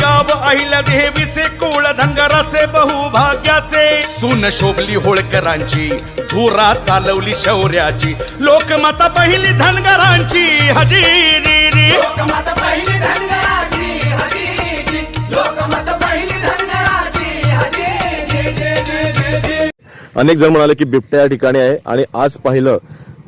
गाव अहिल्या देवीचे कुळ धनगराचे बहुभाग्याचे. सून शोभली होळकरांची धुरा चालवली शौर्याची. लोकमाता पहिली धनगरांची हजेरी लोकमत पहिली धनगराची हजी लोकमत पहिली धनगराची हजी जे जे जे जे जे अनेक जण म्हणाले की बिबट्या या ठिकाणी आहे आणि आज पाहिलं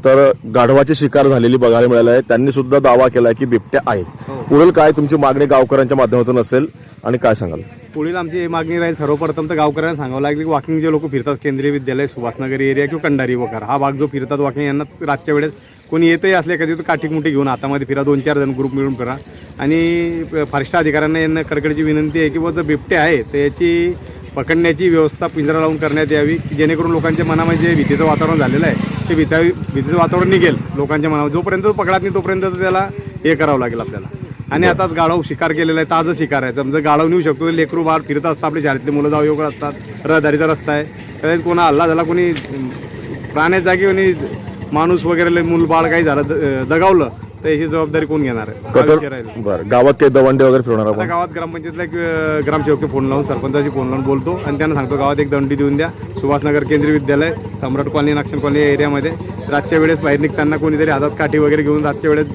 तर गाढवाची शिकार झालेली बघायला मिळाली आहे. त्यांनी सुद्धा दावा केलाय की बिबट्या आहे पुढील काय तुमची मागणी गावकऱ्यांच्या माध्यमातून असेल आणि काय सांगाल? पुढील आमची ही मागणी राहील. सर्वप्रथम तर गावकऱ्यांना सांगावं लागेल की वॉकिंग जे लोक फिरतात केंद्रीय विद्यालय सुभाषनगर एरिया किंवा कंडारी वगैरे हा भाग जो फिरतात वॉकिंग यांना रातच्या वेळेस कोणी येतही असले कधी तर काठीमुठी घेऊन हातामध्ये फिरा दोन चार जण ग्रुप मिळून फिरा आणि फॉरेस्ट अधिकाऱ्यांना यांना कडकडीची विनंती आहे की बुवा जो बिबटे आहे तर याची पकडण्याची व्यवस्था पिंजरा लावून करण्यात यावी की जेणेकरून लोकांच्या मनामध्ये जे भीतीचं वातावरण झालेलं आहे ते भीता भीतीचं वातावरण निघेल लोकांच्या मनावर. जोपर्यंत तो पकडत नाही तोपर्यंत त्याला हे करावं लागेल आपल्याला. आणि आता गाढव शिकार केलेला आहे ताजं शिकार आहे. समजा गाढव नेऊ शकतो लेकरू बाहेर फिरत असतात आपली शाळेतली मुलं जाऊ योग्य असतात रहदारीचा रस्ता आहे. त्याच्यात कोणा हल्ला झाला कोणी अं, प्राण्याच्या जागी कोणी माणूस वगैरे मूल बाळ काही झालं दगावलं तर याची जबाबदारी कोण घेणार आहे? हा विषय राहील. बरं गावात काही दवंडे वगैरे फिरवणार आता आपण गावात ग्रामपंचायतला एक अं, ग्रामसेवकचे फोन लावून सरपंचाशी फोन लावून बोलतो आणि त्यांना सांगतो गावात एक दंडी देऊन द्या. सुभाषनगर केंद्रीय विद्यालय सम्राट कॉलनी नागशन कॉलनी या एरियामध्ये. रातच्या वेळेस बाहेर निघताना कोणीतरी हातात काठी वगैरे घेऊन रातच्या वेळेस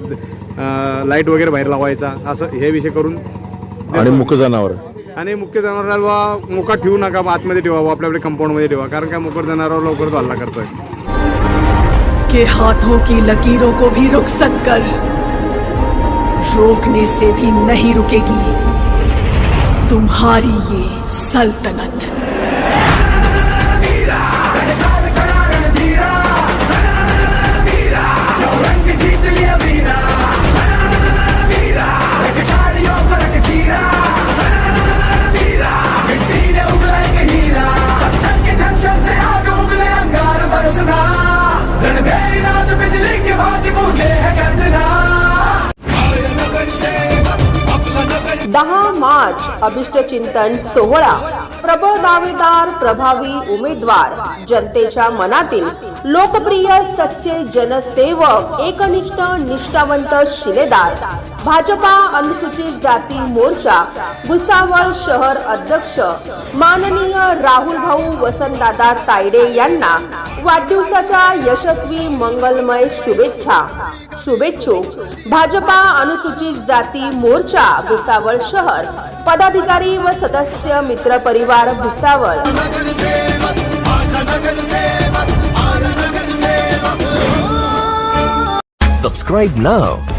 लाइट वगैरे बाहेर लावायचा. असं हे विषय करून आणि मुख जनावर? आणि मुख्य जनावराला मोका ठेवू नका बा आतमध्ये ठेवा बा आपल्याकडे कंपाऊंडमध्ये ठेवा. कारण काय मुकर जनावरावर लवकर हल्ला करतोय. के हाथों की लकीरों को भी रुक सक कर। रोकने से भी नहीं रुकेगी। तुम्हारी ये सल्तनत। दहा मार्च अभिष्ट चिंतन सोहळा. प्रबळ दावेदार प्रभावी उमेदवार. जनतेच्या मनातील लोकप्रिय सच्चे जनसेवक एकनिष्ठ निष्ठावंत शिलेदार. भाजपा अनुसूचित जाती मोर्चा भुसावळ शहर अध्यक्ष माननीय राहुल भाऊ वसंतदादा तायडे यांना वाढदिवसाच्या यशस्वी मंगलमय शुभेच्छा. शुभेच्छुक भाजपा अनुसूचित जाती मोर्चा भुसावळ शहर पदाधिकारी व सदस्य मित्र परिवार भुसावळ. Subscribe now.